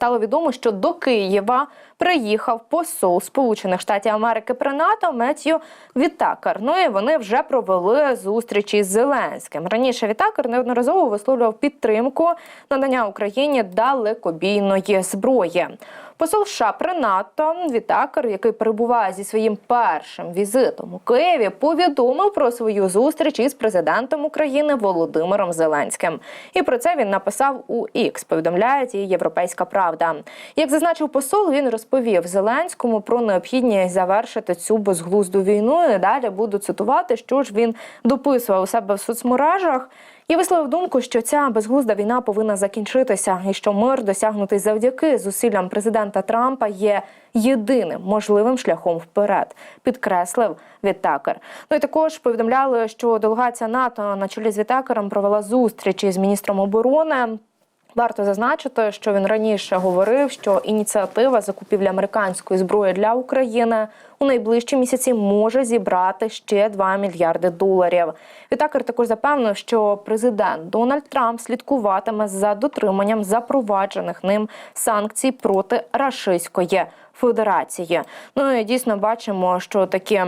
стало відомо, що до Києва приїхав посол Сполучених Штатів Америки при НАТО Меттью Вітакер. Ну і вони вже провели зустрічі з Зеленським. Раніше Вітакер неодноразово висловлював підтримку надання Україні далекобійної зброї. Посол США при НАТО Вітакер, який перебуває зі своїм першим візитом у Києві, повідомив про свою зустріч із президентом України Володимиром Зеленським. І про це він написав у X, повідомляє і Європейська Правда. Як зазначив посол, він розповів Зеленському про необхідність завершити цю безглузду війну. І далі буду цитувати, що ж він дописував у себе в соцмережах. І висловив думку, що ця безглузда війна повинна закінчитися, і що мир, досягнутий завдяки зусиллям президента Трампа, є єдиним можливим шляхом вперед. Підкреслив Вітакер. Ну і також повідомляли, що делегація НАТО на чолі з Вітакером провела зустріч із міністром оборони. Варто зазначити, що він раніше говорив, що ініціатива закупівлі американської зброї для України у найближчі місяці може зібрати ще 2 мільярди доларів. Відтакер також запевнив, що президент Дональд Трамп слідкуватиме за дотриманням запроваджених ним санкцій проти Рашистської Федерації. Ну і дійсно бачимо, що такі.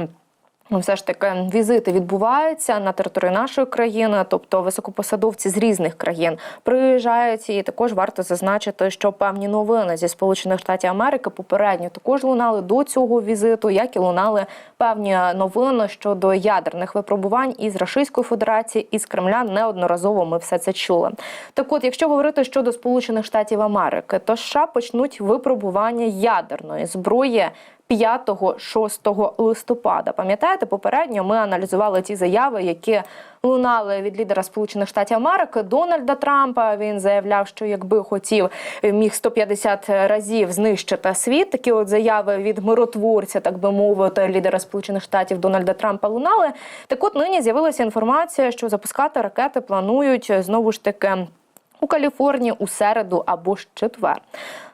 Ну, все ж таки візити відбуваються на території нашої країни, тобто високопосадовці з різних країн приїжджають. І також варто зазначити, що певні новини зі Сполучених Штатів Америки попередньо також лунали до цього візиту, як і лунали певні новини щодо ядерних випробувань із Російської Федерації із Кремля. Неодноразово ми все це чули. Так, от, якщо говорити щодо Сполучених Штатів Америки, то США почнуть випробування ядерної зброї 5-6 листопада. Пам'ятаєте, попередньо ми аналізували ті заяви, які лунали від лідера Сполучених Штатів Америки Дональда Трампа. Він заявляв, що якби хотів, міг 150 разів знищити світ. Такі от заяви від миротворця, так би мовити, лідера Сполучених Штатів Дональда Трампа лунали. Так, от нині з'явилася інформація, що запускати ракети планують знову ж таки у Каліфорнії у середу або ж четвер.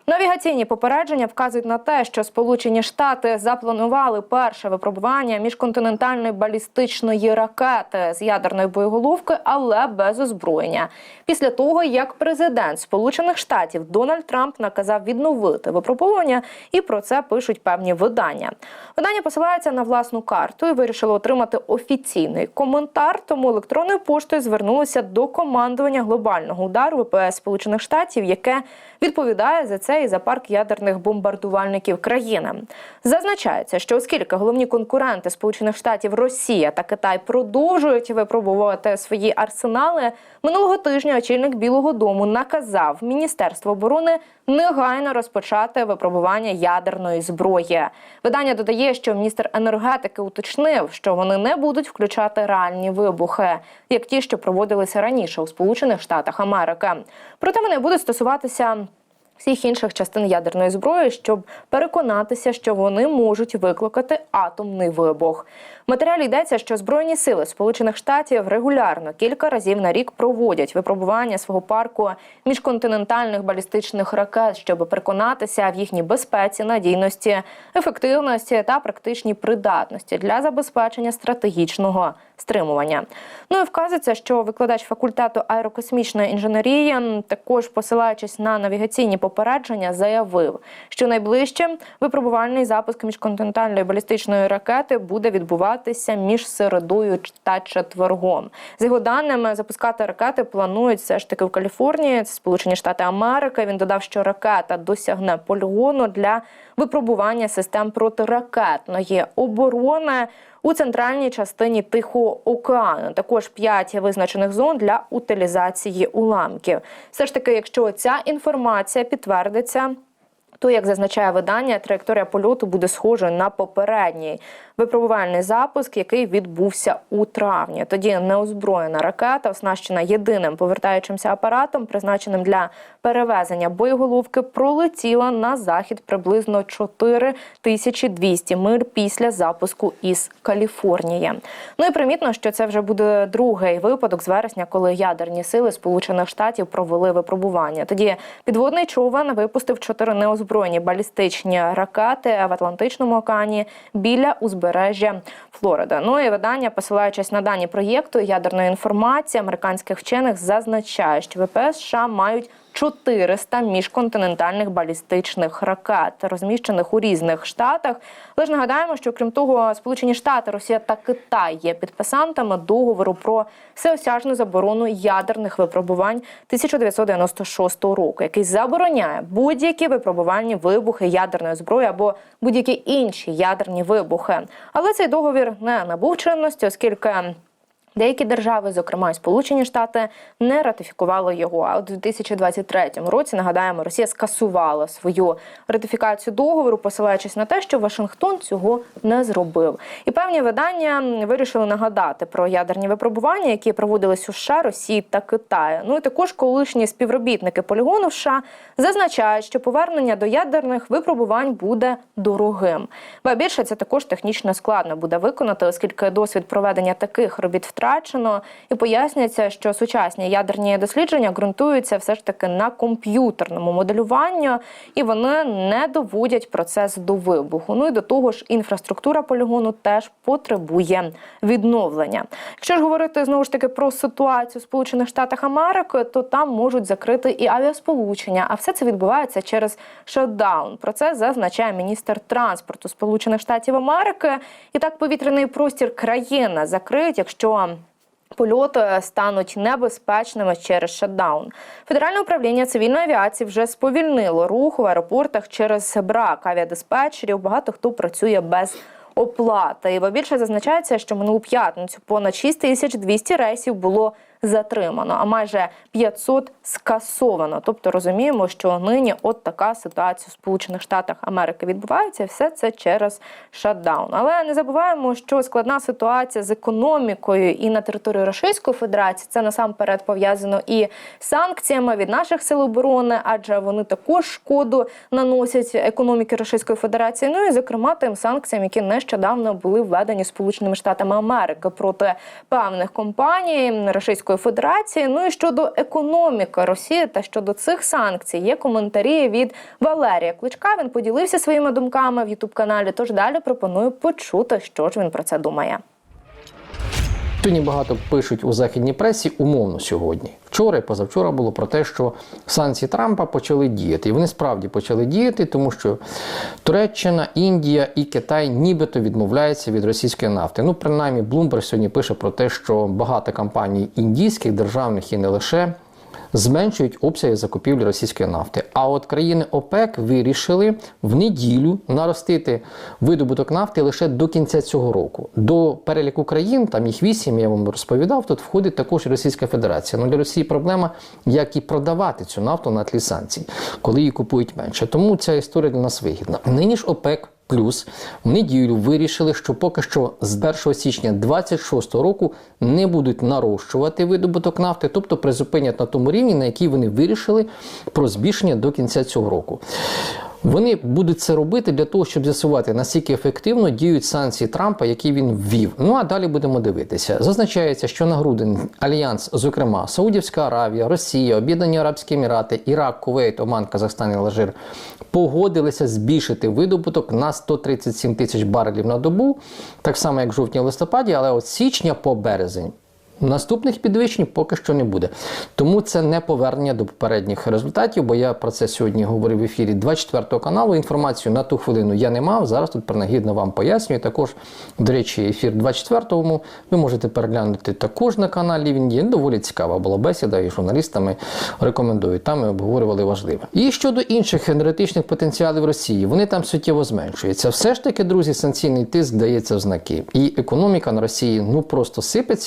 Навігаційні попередження вказують на те, що Сполучені Штати запланували перше випробування міжконтинентальної балістичної ракети з ядерної боєголовки, але без озброєння. Після того, як президент Сполучених Штатів Дональд Трамп наказав відновити випробування, і про це пишуть певні видання. Видання посилається на власну карту і вирішило отримати офіційний коментар. Тому електронною поштою звернулося до командування глобального удару ВПС Сполучених Штатів, яке відповідає за це і за парк ядерних бомбардувальників країни. Зазначається, що оскільки головні конкуренти Сполучених Штатів Росія та Китай продовжують випробувати свої арсенали, минулого тижня очільник Білого Дому наказав Міністерству оборони негайно розпочати випробування ядерної зброї. Видання додає, що міністр енергетики уточнив, що вони не будуть включати реальні вибухи, як ті, що проводилися раніше у Сполучених Штатах Америки. Проте вони будуть стосуватися всіх інших частин ядерної зброї, щоб переконатися, що вони можуть викликати атомний вибух. Матеріалі йдеться, що збройні сили Сполучених Штатів регулярно кілька разів на рік проводять випробування свого парку міжконтинентальних балістичних ракет, щоб переконатися в їхній безпеці, надійності, ефективності та практичній придатності для забезпечення стратегічного стримування. Ну і вказується, що викладач факультету аерокосмічної інженерії, також посилаючись на навігаційні попередження, заявив, що найближче випробувальний запуск міжконтинентальної балістичної ракети буде відбуватися між середою та четвергом. З його даними, запускати ракети планують все ж таки в Каліфорнії, це Сполучені Штати Америки. Він додав, що ракета досягне полігону для випробування систем протиракетної оборони у центральній частині Тихого океану. Також п'ять визначених зон для утилізації уламків. Все ж таки, якщо ця інформація підтвердиться. То, як зазначає видання, траєкторія польоту буде схожою на попередній випробувальний запуск, який відбувся у травні. Тоді неозброєна ракета, оснащена єдиним повертаючимся апаратом, призначеним для перевезення боєголовки, пролетіла на захід приблизно 4200 миль після запуску із Каліфорнії. Ну і примітно, що це вже буде другий випадок з вересня, коли ядерні сили Сполучених Штатів провели випробування. Тоді підводний човен випустив чотири неозброєні балістичні ракети в Атлантичному океані біля узбережжя Флорида. Ну і видання, посилаючись на дані проєкту ядерної інформації американських вчених, зазначає, що ВПС США мають 400 міжконтинентальних балістичних ракет, розміщених у різних штатах. Ж нагадаємо, що крім того, Сполучені Штати, Росія та Китай є підписантами договору про всеосяжну заборону ядерних випробувань 1996 року, який забороняє будь-які випробувальні вибухи ядерної зброї або будь-які інші ядерні вибухи. Але цей договір не набув чинності, оскільки. Деякі держави, зокрема і Сполучені Штати, не ратифікували його. А у 2023 році нагадаємо, Росія скасувала свою ратифікацію договору, посилаючись на те, що Вашингтон цього не зробив. І певні видання вирішили нагадати про ядерні випробування, які проводились у США, Росії та Китаю. Ну і також колишні співробітники полігону в США зазначають, що повернення до ядерних випробувань буде дорогим. Ба більше це також технічно складно буде виконати, оскільки досвід проведення таких робіт втрачено, і пояснюється, що сучасні ядерні дослідження ґрунтуються все ж таки на комп'ютерному моделюванні, і вони не доводять процес до вибуху. Ну і до того ж, інфраструктура полігону теж потребує відновлення. Якщо ж говорити знову ж таки про ситуацію в Сполучених Штатах Америки, то там можуть закрити і авіасполучення. А все це відбувається через шатдаун. Про це зазначає міністр транспорту Сполучених Штатів Америки. І так повітряний простір країни закриють, якщо Польоти стануть небезпечними через шатдаун. Федеральне управління цивільної авіації вже сповільнило рух в аеропортах через брак авіадиспетчерів. Багато хто працює без оплати. І більше зазначається, що минулу п'ятницю понад 6200 рейсів було затримано, а майже 500 скасовано. Тобто розуміємо, що нині от така ситуація в Сполучених Штатах Америки відбувається, все це через шатдаун. Але не забуваємо, що складна ситуація з економікою і на території Російської Федерації це насамперед пов'язано і санкціями від наших сил оборони, адже вони також шкоду наносять економіки Російської Федерації. Ну і зокрема тим санкціям, які нещодавно були введені Сполученими Штатами Америки проти певних компаній Російської Федерації. Ну і щодо економіки Росії та щодо цих санкцій є коментарі від Валерія Кличка. Він поділився своїми думками в Ютуб каналі. Тож далі пропоную почути, що ж він про це думає. Сьогодні багато пишуть у західній пресі умовно сьогодні. Вчора і позавчора було про те, що санкції Трампа почали діяти. І вони справді почали діяти, тому що Туреччина, Індія і Китай нібито відмовляються від російської нафти. Ну, принаймні, Блумберг сьогодні пише про те, що багато компаній індійських, державних і не лише. Зменшують обсяги закупівлі російської нафти. А от країни ОПЕК вирішили в неділю наростити видобуток нафти лише до кінця цього року. До переліку країн, там їх вісім, я вам розповідав. Тут входить також Російська Федерація. Ну для Росії проблема, як і продавати цю нафту на тлі санкцій, коли її купують менше. Тому ця історія для нас вигідна. Нині ж ОПЕК. Плюс в неділю вирішили, що поки що з 1 січня 2026 року не будуть нарощувати видобуток нафти, тобто призупинять на тому рівні, на який вони вирішили про збільшення до кінця цього року. Вони будуть це робити для того, щоб з'ясувати, наскільки ефективно діють санкції Трампа, які він ввів. Ну а далі будемо дивитися. Зазначається, що на грудень альянс, зокрема Саудівська Аравія, Росія, Об'єднані Арабські Емірати, Ірак, Кувейт, Оман, Казахстан і Алжир погодилися збільшити видобуток на 137 тисяч барелів на добу, так само як жовтні-листопаді, але от січня по березень. Наступних підвищень поки що не буде. Тому це не повернення до попередніх результатів, бо я про це сьогодні говорив в ефірі 24 каналу. Інформацію на ту хвилину я не мав. Зараз тут принагідно вам пояснюю. Також, до речі, ефір 24-му ви можете переглянути також на каналі. Він є доволі цікава була бесіда і журналістами рекомендую. Там ми обговорювали важливе. І щодо інших енергетичних потенціалів Росії, вони там суттєво зменшуються. Все ж таки, друзі, санкційний тиск дається в знаки. І економіка на Росії ну просто сипеться.